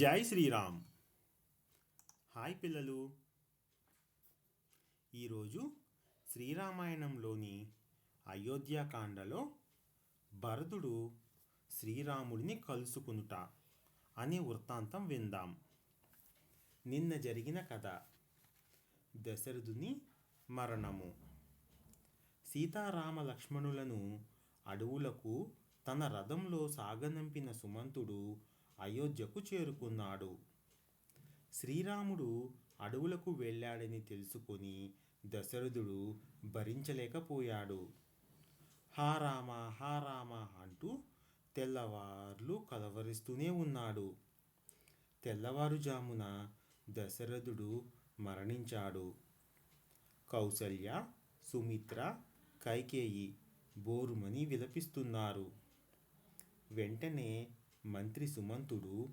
జై శ్రీరామ్. హాయ్ పిల్లలు. ఈరోజు శ్రీరామాయణంలోని అయోధ్యాకాండలో భరతుడు శ్రీరాముడిని కలుసుకునుట అనే వృత్తాంతం విందాం. నిన్న జరిగిన కథ. దశరథుని మరణము. సీతారామ లక్ష్మణులను అడవులకు తన రథంలో సాగనంపిన సుమంతుడు అయోధ్యకు చేరుకున్నాడు. శ్రీరాముడు అడవులకు వెళ్ళాడని తెలుసుకొని దశరథుడు భరించలేకపోయాడు. హా రామ హా రామ అంటూ తెల్లవార్లు కలవరిస్తూనే ఉన్నాడు. తెల్లవారుజామున దశరథుడు మరణించాడు. కౌసల్య సుమిత్ర కైకేయి బోరుమని విలపిస్తున్నారు. వెంటనే మంత్రి సుమంతుడు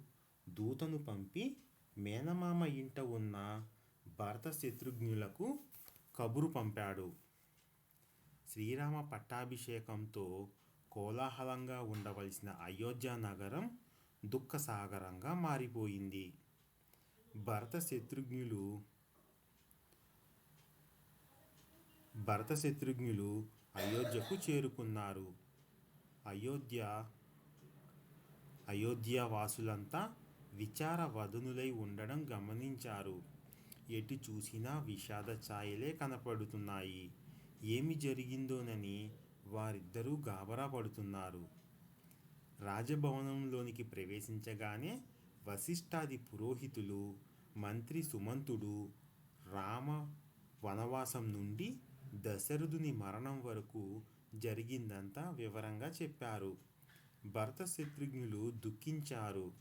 దూతను పంపి మేనమామ ఇంట ఉన్న భరత శత్రుఘ్నులకు కబురు పంపాడు. శ్రీరామ పట్టాభిషేకంతో కోలాహలంగా ఉండవలసిన అయోధ్య నగరం దుఃఖసాగరంగా మారిపోయింది. భరత శత్రుఘ్నులు భరత శత్రుఘ్నులు అయోధ్యకు చేరుకున్నారు. అయోధ్య అయోధ్యవాసులంతా విచార వదనులై ఉండడం గమనించారు. ఎటు చూసినా విషాద ఛాయలే కనపడుతున్నాయి. ఏమి జరిగిందోనని వారిద్దరూ గాబరా పడుతున్నారు రాజభవనంలోనికి ప్రవేశించగానే వశిష్ఠాది పురోహితులు మంత్రి సుమంతుడు రామ వనవాసం నుండి దశరథుని మరణం వరకు జరిగిందంతా వివరంగా చెప్పారు. భరత శత్రుఘ్నులు దుఃఖించారు.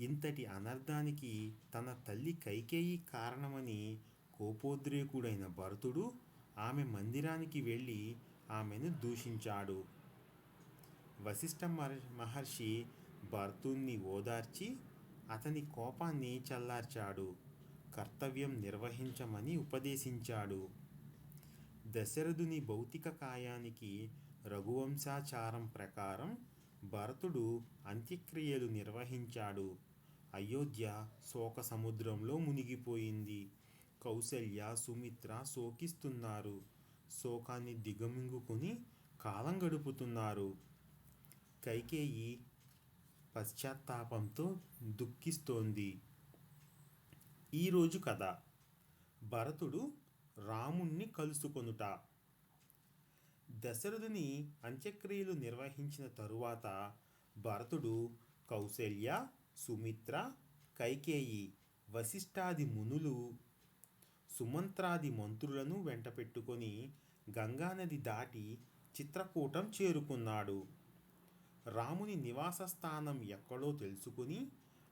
ఇంతటి అనర్థానికి తన తల్లి కైకేయి కారణమని కోపోద్రేకుడైన భరతుడు ఆమె మందిరానికి వెళ్ళి ఆమెను దూషించాడు. వశిష్ఠ మహర్షి భర్తుణ్ణి ఓదార్చి అతని కోపాన్ని చల్లార్చాడు. కర్తవ్యం నిర్వహించమని ఉపదేశించాడు. దశరథుని భౌతిక కాయానికి రఘువంశాచారం ప్రకారం భరతుడు అంత్యక్రియలు నిర్వహించాడు. అయోధ్య శోక సముద్రంలో మునిగిపోయింది. కౌసల్య సుమిత్ర శోకిస్తున్నారు. శోకాన్ని దిగమింగుకుని కాలం గడుపుతున్నారు. కైకేయి పశ్చాత్తాపంతో దుఃఖిస్తోంది. ఈరోజు కథ. భరతుడు రాముణ్ణి కలుసుకొనుట. దశరథుని అంత్యక్రియలు నిర్వహించిన తరువాత భరతుడు కౌశల్య సుమిత్ర కైకేయి వశిష్ఠాది మునులు సుమంత్రాది మంత్రులను వెంటపెట్టుకొని గంగానది దాటి చిత్రకూటం చేరుకున్నాడు. రాముని నివాస స్థానం ఎక్కడో తెలుసుకుని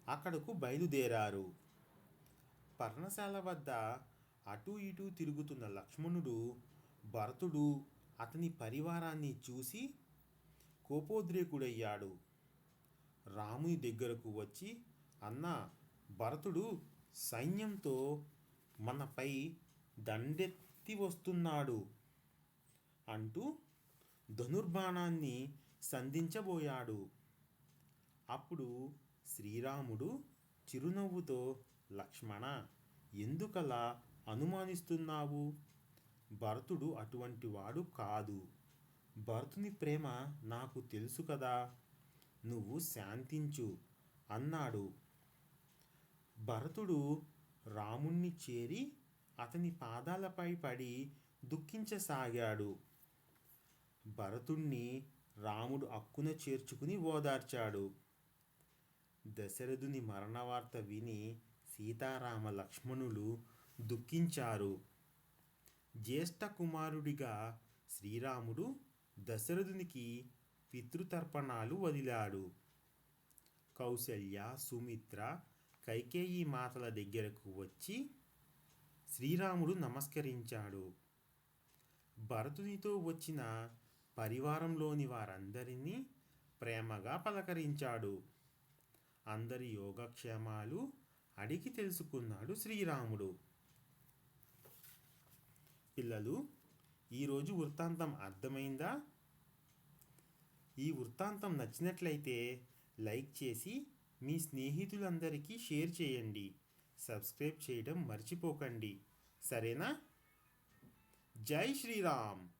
అక్కడకు బయలుదేరారు. పర్ణశాల వద్ద అటూ ఇటూ తిరుగుతున్న లక్ష్మణుడు భరతుడు అతని పరివారాన్ని చూసి కోపోద్రేకుడయ్యాడు. రాముని దగ్గరకు వచ్చి అన్న భరతుడు సైన్యంతో మనపై దండెత్తి వస్తున్నాడు అంటూ ధనుర్బాణాన్ని సంధించబోయాడు. అప్పుడు శ్రీరాముడు చిరునవ్వుతో లక్ష్మణ ఎందుకలా అనుమానిస్తున్నావు? భరతుడు అటువంటి వాడు కాదు. భరతుని ప్రేమ నాకు తెలుసు కదా. నువ్వు శాంతించు అన్నాడు. భరతుడు రాముణ్ణి చేరి అతని పాదాలపై పడి దుఃఖించసాగాడు. భరతుణ్ణి రాముడు అక్కున చేర్చుకుని ఓదార్చాడు. దశరథుని మరణవార్త విని సీతారామ లక్ష్మణులు దుఃఖించారు. జ్యేష్ఠ కుమారుడిగా శ్రీరాముడు దశరథునికి పితృతర్పణాలు వదిలాడు. కౌశల్య సుమిత్ర కైకేయి మాతల దగ్గరకు వచ్చి శ్రీరాముడు నమస్కరించాడు. భరతునితో వచ్చిన పరివారంలోని వారందరినీ ప్రేమగా పలకరించాడు. అందరి యోగక్షేమాలు అడిగి తెలుసుకున్నాడు శ్రీరాముడు. పిల్లలు ఈరోజు వృత్తాంతం అర్థమైందా? ఈ వృత్తాంతం నచ్చినట్లయితే లైక్ చేసి మీ స్నేహితులందరికీ షేర్ చేయండి. సబ్స్క్రైబ్ చేయడం మర్చిపోకండి. సరేనా? జై శ్రీరామ్!